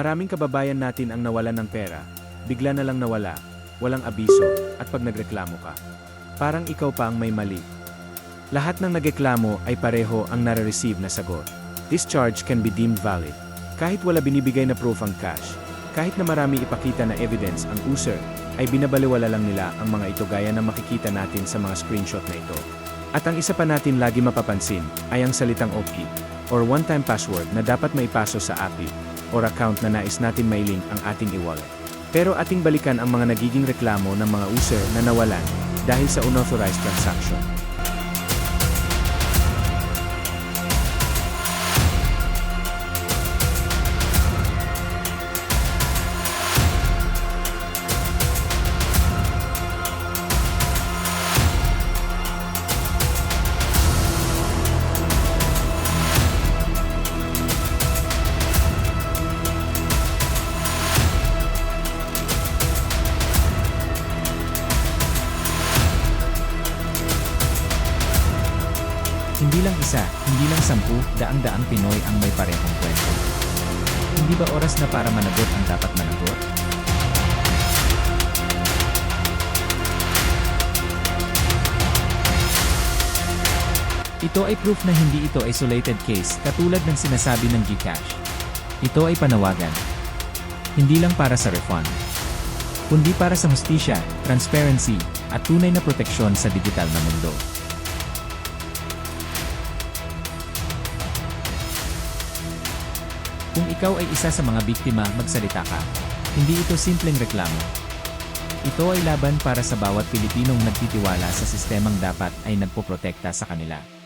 Maraming kababayan natin ang nawalan ng pera, bigla na lang nawala, walang abiso, at pag nagreklamo ka. Parang ikaw pa ang may mali. Lahat ng nagreklamo ay pareho ang nare-receive na sagot. This charge can be deemed valid. Kahit wala binibigay na proof ang cash, kahit na marami ipakita na evidence ang user, ay binabaliwala lang nila ang mga ito gaya na makikita natin sa mga screenshot na ito. At ang isa pa natin lagi mapapansin ay ang salitang OP or one-time password na dapat maipaso sa API or account na nais natin mailink ang ating e-wallet. Pero ating balikan ang mga nagiging reklamo ng mga user na nawalan dahil sa unauthorized transaction. Hindi lang isa, hindi lang sampu, daang-daang Pinoy ang may parehong kwento. Hindi ba oras na para managot ang dapat managot? Ito ay proof na hindi ito isolated case katulad ng sinasabi ng Gcash. Ito ay panawagan. Hindi lang para sa refund, kundi para sa hustisya, transparency, at tunay na proteksyon sa digital na mundo. Kung ikaw ay isa sa mga biktima, magsalita ka. Hindi ito simpleng reklamo. Ito ay laban para sa bawat Pilipinong nagtitiwala sa sistemang dapat ay nagpoprotekta sa kanila.